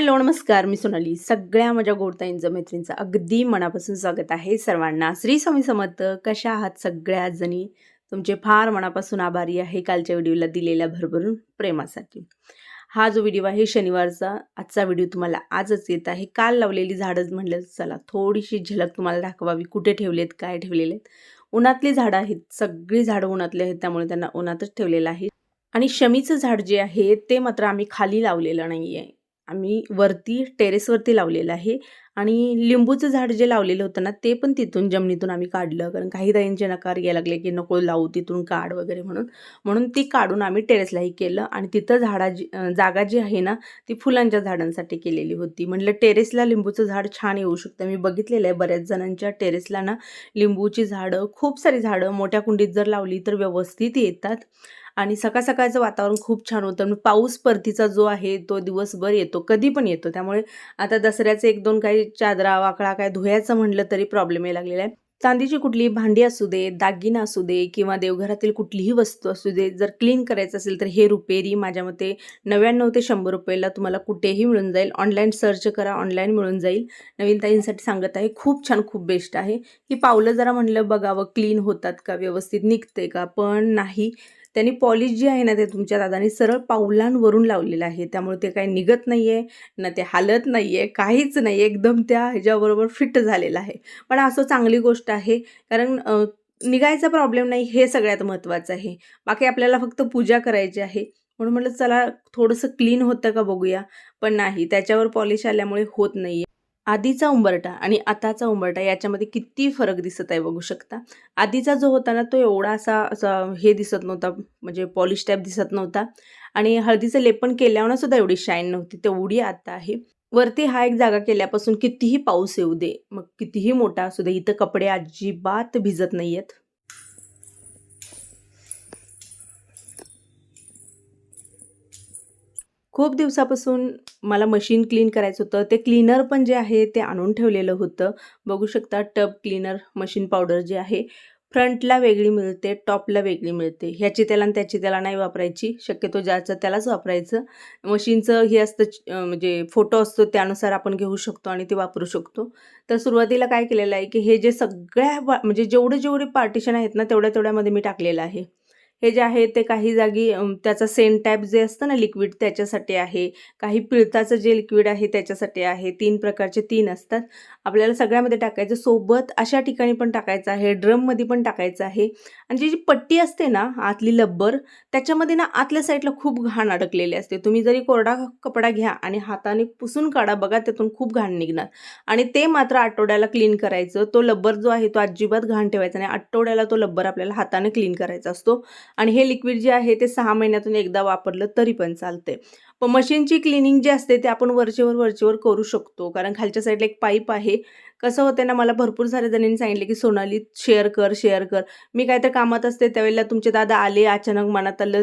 Hello नमस्कार. मी सोनाली. सगळ्या माझ्या गोडताईंचं मैत्रिणींचं अगदी मनापासून स्वागत आहे सर्वांना. श्री स्वामी समर्थ कशा आहात सगळ्या जणी? तुमचे फार मनापासून आभारी आहे कालच्या व्हिडिओला दिलेल्या भरभरून प्रेमासाठी. हा जो व्हिडिओ आहे शनिवारचा आजचा व्हिडिओ तुम्हाला आजच येत आहे. काल लावलेली झाडं म्हणलं चला थोडीशी झलक तुम्हाला दाखवावी. कुठे ठेवलेत काय ठेवलेले आहेत? उन्हातली झाडं आहेत. सगळी झाडं उन्हातली आहेत त्यामुळे त्यांना उन्हातच ठेवलेलं आहे. आणि शमीचं झाड जे आहे ते मात्र आम्ही खाली लावलेलं नाही आहे आम्ही वरती टेरेसवरती लावलेलं आहे. आणि लिंबूचं झाड जे लावलेलं होतं ना ते पण तिथून जमिनीतून आम्ही काढलं. कारण काही ताईंचे नकार यायला लागले की नको लावू तिथून काढ वगैरे म्हणून. म्हणून ती काढून आम्ही टेरेसलाही केलं. आणि तिथं झाडा जी जागा जी आहे ना ती फुलांच्या झाडांसाठी केलेली होती. म्हटलं टेरेसला लिंबूचं झाड छान येऊ शकतं. मी बघितलेलं आहे बऱ्याच जणांच्या टेरेसला ना लिंबूची झाडं खूप सारी झाडं मोठ्या कुंडीत जर लावली तर व्यवस्थित येतात. आणि सकाळ सकाळचं वातावरण खूप छान होतं. आणि पाऊस परतीचा जो आहे तो दिवसभर येतो. कधी पण येतो. त्यामुळे आता दसऱ्याचे एक दोन काही चादरा वाकळा काय धुयाचं म्हटलं तरी प्रॉब्लेम यायला लागलेला आहे. चांदीची कुठलीही भांडी असू दे दागिना असू दे किंवा देवघरातील कुठलीही वस्तू असू दे जर क्लीन करायचं असेल तर हे रुपेरी माझ्या मते नव्याण्णव ते शंभर रुपयाला तुम्हाला कुठेही मिळून जाईल. ऑनलाईन सर्च करा ऑनलाईन मिळून जाईल. नवीन ताईंसाठी सांगत आहे खूप छान खूप बेस्ट आहे. ही पावलं जरा म्हणलं बघावं क्लीन होतात का व्यवस्थित निघते का? पण नाही. त्यांनी पॉलिश जी आहे ना ते तुमच्या दादानी सरळ पाऊलांवरून लावलेलं आहे. त्यामुळे ते काही निघत नाही आहे ना ते हालत नाही आहे काहीच नाही एकदम त्या ह्याच्याबरोबर फिट झालेलं आहे. पण असं चांगली गोष्ट आहे. कारण निघायचा प्रॉब्लेम नाही हे सगळ्यात महत्त्वाचं आहे. बाकी आपल्याला फक्त पूजा करायची आहे. म्हणून म्हटलं चला थोडंसं क्लीन होतं का बघूया. पण नाही त्याच्यावर पॉलिश आल्यामुळे होत नाही आधीचा उंबरटा आणि आताचा उंबरटा याच्यामध्ये किती फरक दिसत आहे बघू शकता. आधीचा जो होता ना तो एवढा असा असा हे दिसत नव्हता म्हणजे पॉलिश टाईप दिसत नव्हता. आणि हळदीचं लेपन केल्यावर सुद्धा एवढी शाईन नव्हती तेवढी आता आहे. वरती हा एक जागा केल्यापासून कितीही पाऊस येऊ दे मग कितीही मोठा असू दे इथं कपडे अजिबात भिजत नाही आहेत खूप दिवसापासून मला मशीन क्लीन करायचं होतं. ते क्लीनर पण जे आहे ते आणून ठेवलेलं होतं. बघू शकता टब क्लीनर मशीन पावडर जे आहे फ्रंटला वेगळी मिळते टॉपला वेगळी मिळते. ह्याची त्याला आणि त्याची त्याला नाही वापरायची. शक्यतो ज्याचं त्यालाच वापरायचं. मशीनचं हे असतं म्हणजे फोटो असतो त्यानुसार आपण घेऊ शकतो आणि ते वापरू शकतो. तर सुरुवातीला काय केलेलं आहे की हे जे सगळ्या वा- म्हणजे जेवढे जेवढे पार्टिशन आहेत ना तेवढ्या तेवढ्यामध्ये मी टाकलेलं आहे. हे जे आहे ते काही जागी त्याचा त्याचं सेंट टाईप जे असतं ना लिक्विड त्याच्यासाठी आहे. काही पिळताचं जे लिक्विड आहे त्याच्यासाठी आहे. तीन प्रकारचे तीन असतात. आपल्याला सगळ्यामध्ये टाकायचं. सोबत अशा ठिकाणी पण टाकायचं आहे. ड्रममध्ये पण टाकायचं आहे. आणि जी जी पट्टी असते ना आतली लब्बर त्याच्यामध्ये ना आतल्या साईडला खूप घाण अडकलेली असते. तुम्ही जरी कोरडा कपडा घ्या आणि हाताने पुसून काढा बघा त्यातून खूप घाण निघणार. आणि ते मात्र आठवड्याला क्लीन करायचं. तो लब्बर जो आहे तो अजिबात घाण ठेवायचा नाही. आठवड्याला तो लब्बर आपल्याला हाताने क्लीन करायचा असतो. आणि हे लिक्विड जे आहे ते सहा महिन्यातून एकदा वापरलं तरी पण चालते पण मशीनची क्लिनिंग जी असते ते आपण वरचेवर वरचेवर करू शकतो. कारण खालच्या साईडला एक पाईप आहे. कसं होतं ना मला भरपूर साऱ्या जणांनी सांगितले की सोनाली शेअर कर शेअर कर. मी काय तर कामात असते त्यावेळेला तुमचे दादा आले अचानक मनात आलं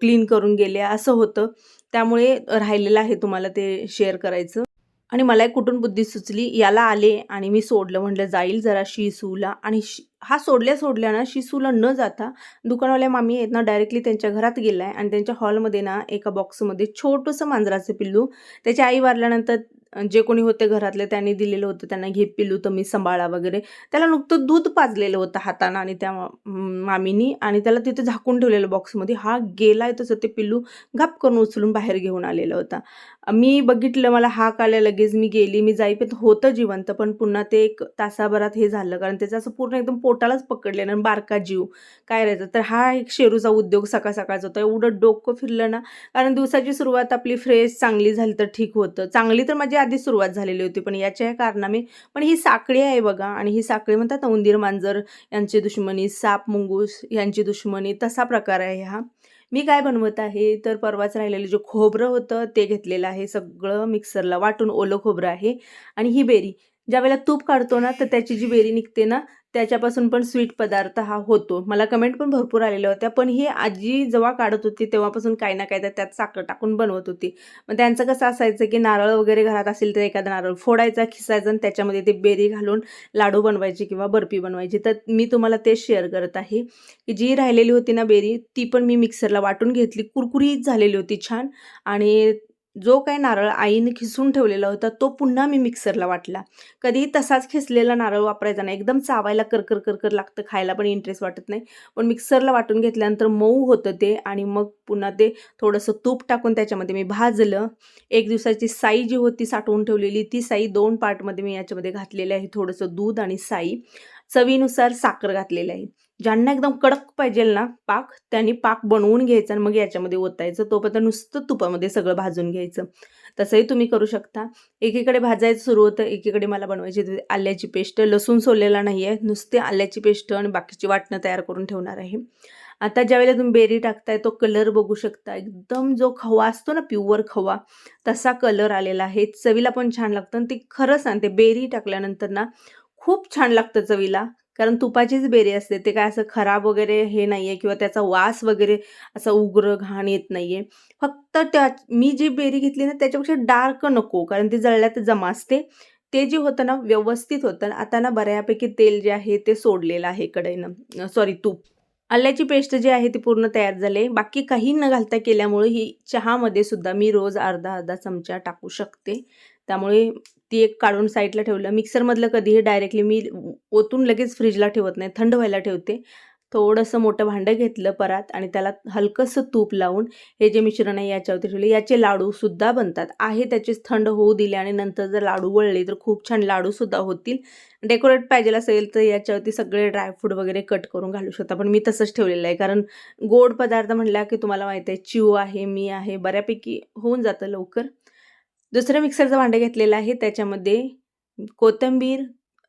क्लीन करून गेले असं होतं. त्यामुळे राहिलेलं आहे तुम्हाला ते शेअर करायचं. आणि मला एक कुठून बुद्धी सुचली? याला आले आणि मी सोडलं. म्हटलं जाईल जरा शिसूला. आणि शि हा सोडल्या सोडल्या ना शिसूला न जाता दुकानवाल्या मामी आहेत ना डायरेक्टली त्यांच्या घरात गेला आहे आणि त्यांच्या हॉलमध्ये ना एका बॉक्समध्ये छोटंसं मांजराचं पिल्लू त्याची आई वारल्यानंतर जे कोणी होते घरातले त्यांनी दिलेलं होतं. त्यांना घे पिल्लू मी सांभाळा वगैरे. त्याला नुकतं दूध पाजलेलं होतं हातानं आणि त्या मामीनी आणि त्याला तिथे झाकून ठेवलेलं बॉक्समध्ये. हा गेला आहे तसं ते पिल्लू घाप करून उचलून बाहेर घेऊन आलेला होता. मी बघितलं मला हाक आल्या लगेच मी गेली मी जाईपर्यंत होतं जिवंत पण पुन्हा ते एक तासाभरात हे झालं कारण त्याचं असं पूर्ण एकदम पोटालाच पकडलेलं आणि बारका जीव. काय राहायचं? तर हा एक शेरूचा उद्योग सकाळ सकाळचा होता. एवढं डोकं फिरलं ना कारण दिवसाची सुरुवात आपली फ्रेश चांगली झाली तर ठीक होतं. चांगली तर माझी आधी सुरुवात झालेली होती पण याच्या कारणाने पण ही साखळी आहे बघा आणि ही साखळी म्हणतात ना उंदीर मांजर यांची दुश्मनी साप मुंगूस यांची दुश्मनी तसा प्रकार आहे हा. मी काय बनवत आहे? तर परवाच राहिलेलं जे खोबरं होतं ते घेतलेलं आहे. सगळं मिक्सरला वाटून ओलं खोबरं आहे. आणि ही बेरी ज्यावेळेला तूप काढतो ना तर त्याची जी बेरी निघते ना त्याच्यापासून पण स्वीट पदार्थ हा होतो. मला कमेंट पण भरपूर आलेल्या होत्या पण ही आजी जेव्हा काढत होती तेव्हापासून काही ना काही तर त्यात साखर टाकून बनवत होती. मग त्यांचं कसं असायचं की नारळ वगैरे घरात असेल तर एखादा नारळ फोडायचा खिसायचा आणि त्याच्यामध्ये ते बेरी घालून लाडू बनवायचे किंवा बर्फी बनवायची. तर मी तुम्हाला ते शेअर करत आहे. की जी राहिलेली होती ना बेरी ती पण मी मिक्सरला वाटून घेतली. कुरकुरीत झालेली होती छान. आणि जो काही नारळ आईने खिसून ठेवलेला होता तो पुन्हा मी मिक्सरला वाटला. कधीही तसाच खिसलेला नारळ वापरायचा नाही. एकदम चावायला करकर करकर लागतं खायला पण इंटरेस्ट वाटत नाही. पण मिक्सरला वाटून घेतल्यानंतर मऊ होतं ते आणि मग पुन्हा ते थोडंसं तूप टाकून त्याच्यामध्ये मी भाजलं. एक दिवसाची साई जी होती साठवून ठेवलेली ती साई दोन पार्टमध्ये मी याच्यामध्ये घातलेली आहे थोडंसं दूध आणि साई. चवीनुसार साखर घातलेली आहे. ज्यांना एकदम कडक पाहिजे ना पाक त्यांनी पाक बनवून घ्यायचा आणि मग याच्यामध्ये ओतायचं. तोपर्यंत नुसतं तुपामध्ये सगळं भाजून घ्यायचं. तसंही तुम्ही करू शकता. एकीकडे भाजायचं सुरू होतं एकीकडे मला बनवायची आल्याची पेस्ट. लसूण सोललेला नाही आहे नुसते आल्याची पेस्ट आणि बाकीची वाटणं तयार करून ठेवणार आहे. आता ज्यावेळेला तुम्ही बेरी टाकताय तो कलर बघू शकता. एकदम जो खवा असतो ना प्युअर खवा तसा कलर आलेला आहे. चवीला पण छान लागतं आणि ते खरं सांगते बेरी टाकल्यानंतर ना खूप छान लागतं चवीला. कारण तुपाचीच बेरी असते. ते काय असं खराब वगैरे हे नाही आहे किंवा त्याचा वास वगैरे असा उग्र घाण येत नाही आहे फक्त त्या मी जी बेरी घेतली ना त्याच्यापेक्षा डार्क नको कारण ती जळल्यात जमा असते. ते जे होतं ना व्यवस्थित होतं. आता ना बऱ्यापैकी तेल जे आहे ते सोडलेलं आहे कढईनं. सॉरी तूप. आल्याची पेस्ट जी आहे ती पूर्ण तयार झाली बाकी काही न घालता केल्यामुळे ही चहामध्ये सुद्धा मी रोज अर्धा अर्धा चमचा टाकू शकते. त्यामुळे ती एक काढून साईडला ठेवलं. मिक्सरमधलं कधीही डायरेक्टली मी ओतून लगेच फ्रीजला ठेवत नाही. थंड व्हायला ठेवते. थोडंसं मोठं भांडं घेतलं परात आणि त्याला हलकंसं तूप लावून हे जे मिश्रण आहे याच्यावरती ठेवले. याचे लाडूसुद्धा बनतात. आहे त्याचेच थंड होऊ दिले आणि नंतर जर लाडू वळले तर खूप छान लाडूसुद्धा होतील. डेकोरेट पाहिजे असेल तर याच्यावरती सगळे ड्रायफ्रूट वगैरे कट करून घालू शकता. पण मी तसंच ठेवलेलं आहे. कारण गोड पदार्थ म्हटला की तुम्हाला माहीत आहे चिव आहे मी आहे बऱ्यापैकी होऊन जातं लवकर. दुसरं मिक्सरचं भांडं घेतलेलं आहे. त्याच्यामध्ये कोथिंबीर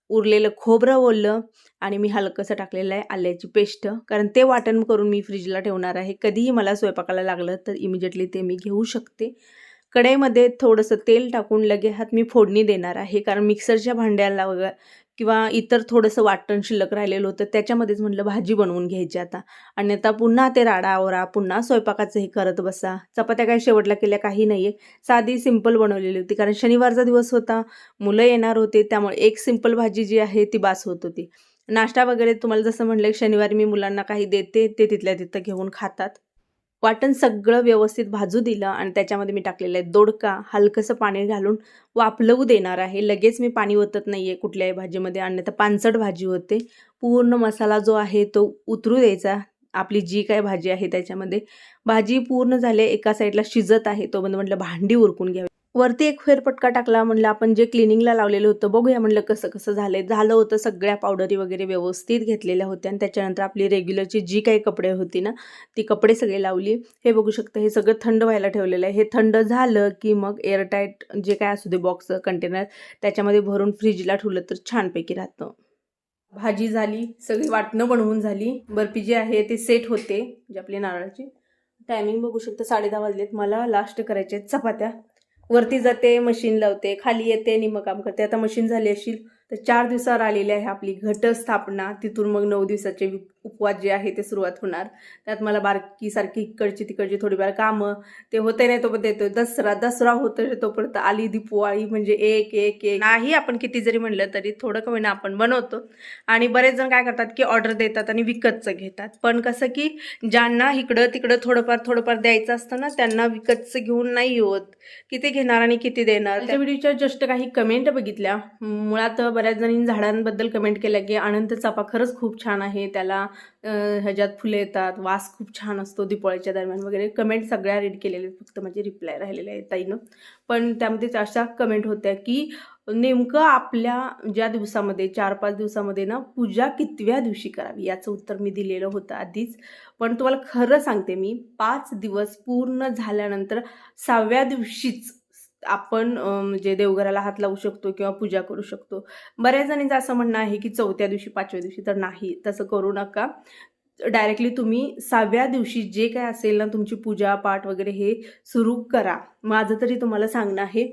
उरलेलं खोबरं ओललं आणि मी हलकंसं टाकलेलं आहे आल्याची पेस्ट. कारण ते वाटण करून मी फ्रीजला ठेवणार आहे. कधीही मला स्वयंपाकाला लागलं तर इमिजिएटली ते मी घेऊ शकते. कढईमध्ये थोडंसं तेल टाकून लगे हात मी फोडणी देणार आहे. कारण मिक्सरच्या भांड्याला वगैरे किंवा इतर थोडंसं वाटण शिल्लक राहिलेलं होतं त्याच्यामध्येच म्हटलं भाजी बनवून घ्यायची आता. आणि आता पुन्हा ते राडा आवरा पुन्हा स्वयंपाकाचं हे करत बसा. चपात्या काय शेवटला केल्या काही नाही आहे साधी सिंपल बनवलेली होती कारण शनिवारचा दिवस होता मुलं येणार होते त्यामुळे एक सिंपल भाजी जी आहे ती बास होत होती. नाश्ता वगैरे तुम्हाला जसं म्हटलं शनिवारी मी मुलांना काही देते ते तिथल्या तिथं घेऊन खातात. वाटण सगळं व्यवस्थित भाजू दिलं आणि त्याच्यामध्ये मी टाकलेलं आहे दोडका. हलकंसं पाणी घालून वाफलवू देणार आहे. लगेच मी पाणी ओतत नाही आहे कुठल्याही भाजीमध्ये अन्यथा पानसट भाजी होते पूर्ण मसाला जो आहे तो उतरू द्यायचा. आपली जी काय भाजी आहे त्याच्यामध्ये. भाजी पूर्ण झाली एका साईडला शिजत आहे तो म्हटलं भांडी उरकून घ्यावी. वरती एक फेरपटका टाकला म्हणलं आपण जे क्लिनिंगला लावलेलं होतं बघूया म्हणलं कसं कसं झालंय. झालं होतं सगळ्या पावडरी वगैरे व्यवस्थित घेतलेल्या होत्या आणि त्याच्यानंतर आपली रेग्युलरची जी काही कपडे होती ना ती कपडे सगळे लावली. हे बघू शकता हे सगळं थंड व्हायला ठेवलेलं आहे. हे थंड झालं की मग एअरटाईट जे काय असू दे बॉक्स कंटेनर त्याच्यामध्ये भरून फ्रीजला ठेवलं तर छानपैकी राहतं. भाजी झाली सगळी वाटणं बनवून झाली. बर्फी जी आहे ते सेट होते जे आपली नारळाची. टायमिंग बघू शकता साडे दहा वाजलेत. मला लास्ट करायचे चपात्या. वरती जाते मशीन लावते खाली येते आणि मग काम करते. आता मशीन झाली असेल तर चार दिवसावर आलेली आहे आपली घटस्थापना. तिथून मग नऊ दिवसाचे उपवास जे आहे ते सुरुवात होणार. त्यात मला बारकीसारखी इकडची तिकडची थोडीफार कामं ते होते नाही तोपर्यंत येतो दसरा दसरा होतो तोपर्यंत आली दिपवाळी म्हणजे एक एक एक. नाही आपण किती जरी म्हणलं तरी थोडं कमी ना आपण बनवतो. आणि बरेच जण काय करतात की ऑर्डर देतात आणि विकतचं घेतात. पण कसं की ज्यांना इकडं तिकडं थोडंफार थोडंफार द्यायचं असतं ना त्यांना विकतचं घेऊन नाही होत. किती घेणार आणि किती देणार? त्या व्हिडिओच्या जस्ट काही कमेंट बघितल्या. मुळात बऱ्याच जणी झाडांबद्दल कमेंट केल्या की अनंत चापा खरंच खूप छान आहे. त्याला ह्याच्यात फुले येतात वास खूप छान असतो दिपाळीच्या दरम्यान वगैरे. कमेंट सगळ्या रीड केलेले फक्त माझे रिप्लाय राहिलेले आहेत ताईनं. पण त्यामध्ये अशा कमेंट होत्या की नेमकं आपल्या ज्या दिवसामध्ये चार पाच दिवसामध्ये ना पूजा कितव्या दिवशी करावी? याचं उत्तर मी दिलेलं होतं आधीच. पण तुम्हाला खरं सांगते मी पाच दिवस पूर्ण झाल्यानंतर सहाव्या दिवशीच आपण म्हणजे देवघराला हात लावू शकतो किंवा पूजा करू शकतो. बऱ्याच जणींचं असं म्हणणं आहे की चौथ्या दिवशी पाचव्या दिवशी तर नाही तसं करू नका. डायरेक्टली तुम्ही सहाव्या दिवशी जे काय असेल ना तुमची पूजा पाठ वगैरे हे सुरू करा. माझं तरी तुम्हाला सांगणं आहे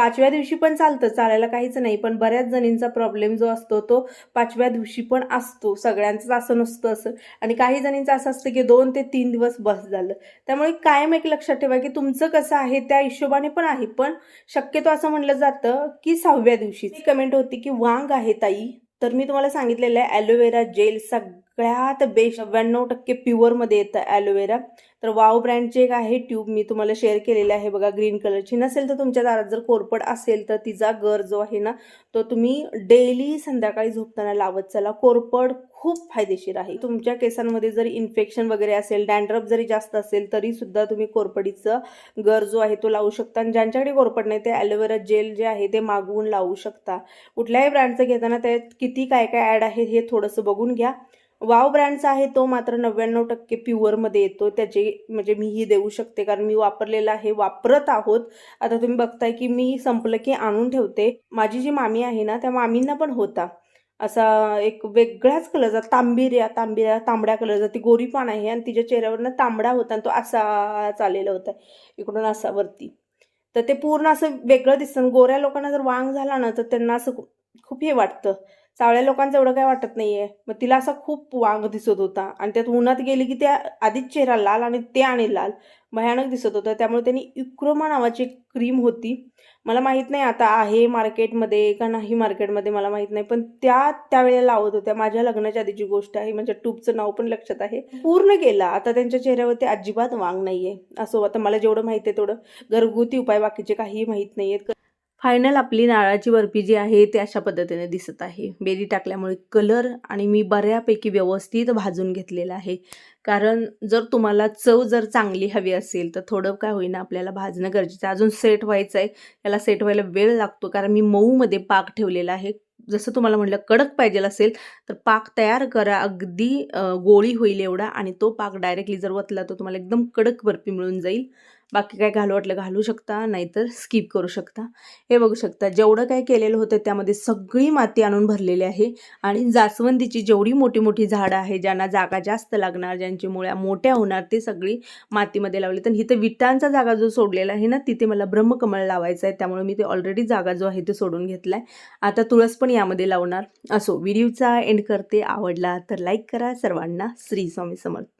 पाचव्या दिवशी पण चालतं चालायला काहीच नाही. पण बऱ्याच जणींचा प्रॉब्लेम जो असतो तो पाचव्या दिवशी पण असतो. सगळ्यांचंच असं नसतं असं. आणि काही जणींचं असं असतं की दोन ते तीन दिवस बस झालं. त्यामुळे कायम एक लक्षात ठेवा की तुमचं कसं आहे त्या हिशोबाने पण आहे. पण शक्यतो असं म्हणलं जातं की सहाव्या दिवशी कमेंट होती की वांग आहे ताई. तर मी तुम्हाला सांगितलेलं आहे ॲलोवेरा जेल सग सगळ्यात बेस्ट नव्याण्णव टक्के प्युअरमध्ये येतं ॲलोवेरा तर वाव ब्रँडचे एक आहे ट्यूब मी तुम्हाला शेअर केलेली आहे बघा ग्रीन कलरची नसेल तर तुमच्या दारात जर कोरपड असेल तर तिचा गर जो आहे ना तो तुम्ही डेली संध्याकाळी झोपताना लावत चला. कोरपड खूप फायदेशीर आहे. तुमच्या केसांमध्ये जरी इन्फेक्शन वगैरे असेल डॅन्ड्रफ जरी जास्त असेल तरी सुद्धा तुम्ही कोरपडीचं गर जो आहे तो लावू शकता. आणि ज्यांच्याकडे कोरपड नाही ते ॲलोवेरा जेल जे आहे ते मागवून लावू शकता. कुठल्याही ब्रँडचं घेताना त्यात किती काय काय ॲड आहे हे थोडंसं बघून घ्या. वाव ब्रँडचा आहे तो मात्र नव्याण्णव टक्के प्युअरमध्ये येतो. त्याचे म्हणजे मीही देऊ शकते कारण मी वापरलेला आहे वापरत आहोत. आता तुम्ही बघताय की मी संपलं की आणून ठेवते. माझी जी मामी आहे ना त्या मामींना पण होता. असा एक वेगळ्याच कलरचा तांबिऱ्या तांबिऱ्या तांबड्या कलरचा ती गोरी पान आहे आणि तिच्या चेहऱ्यावरनं तांबडा होता आणि तो असा चाललेला होता इकडून असा वरती. तर ते पूर्ण असं वेगळं दिसतं. आणि गोऱ्या लोकांना जर वांग झाला ना तर त्यांना असं खूप हे वाटतं. सावळ्या लोकांचं एवढं काय वाटत नाहीये. मग तिला असा खूप वांग दिसत होता. आणि त्यात उन्हात गेली की त्या आधीच चेहरा लाल आणि ते आणि लाल. भयानक दिसत होतं. त्यामुळे त्यांनी इक्रोमा नावाची एक क्रीम होती. मला माहीत नाही आता आहे मार्केटमध्ये का नाही मार्केटमध्ये मला माहीत नाही. पण त्या त्यावेळेला लावत होत्या. माझ्या लग्नाच्या आधीची गोष्ट आहे. म्हणजे ट्यूबचं नाव पण लक्षात आहे. पूर्ण गेला. आता त्यांच्या चेहऱ्यावरती अजिबात वांग नाहीये. असं आता मला जेवढं माहिती आहे तेवढं. घरगुती उपाय बाकीचे काही माहीत नाही आहेत फायनल आपली नारळाची बर्फी जी आहे ती अशा पद्धतीने दिसत आहे. बेरी टाकल्यामुळे कलर आणि मी बऱ्यापैकी व्यवस्थित भाजून घेतलेला आहे. कारण जर तुम्हाला चव जर चांगली हवी असेल तर थोडं काय होईना आपल्याला भाजणं गरजेचं आहे. अजून सेट व्हायचं आहे. याला सेट व्हायला वेळ लागतो कारण मी मऊमध्ये पाक ठेवलेला आहे. जसं तुम्हाला म्हटलं कडक पाहिजे असेल तर पाक तयार करा. अगदी गोळी होईल एवढा आणि तो पाक डायरेक्टली जर वतला तर तुम्हाला एकदम कडक बर्फी मिळून जाईल. बाकी काय घालू वाटलं घालू शकता नाहीतर स्किप करू शकता. हे बघू शकता जेवढं काय केलेलं होतं त्यामध्ये सगळी माती आणून भरलेली आहे आणि जास्वंदीची जेवढी मोठी मोठी झाडं आहे ज्यांना जागा जास्त लागणार ज्यांची मुळ्या मोठ्या होणार ते सगळी मातीमध्ये लावली. तर इथं विटांचा जागा जो सोडलेला आहे ना तिथे मला ब्रह्मकमळ लावायचं आहे. त्यामुळे मी ते ऑलरेडी जागा जो आहे ते सोडून घेतला आहे आता तुळस पण यामध्ये लावणार. असो व्हिडिओचा एंड करते. आवडला तर लाईक करा. सर्वांना श्री स्वामी समर्थ.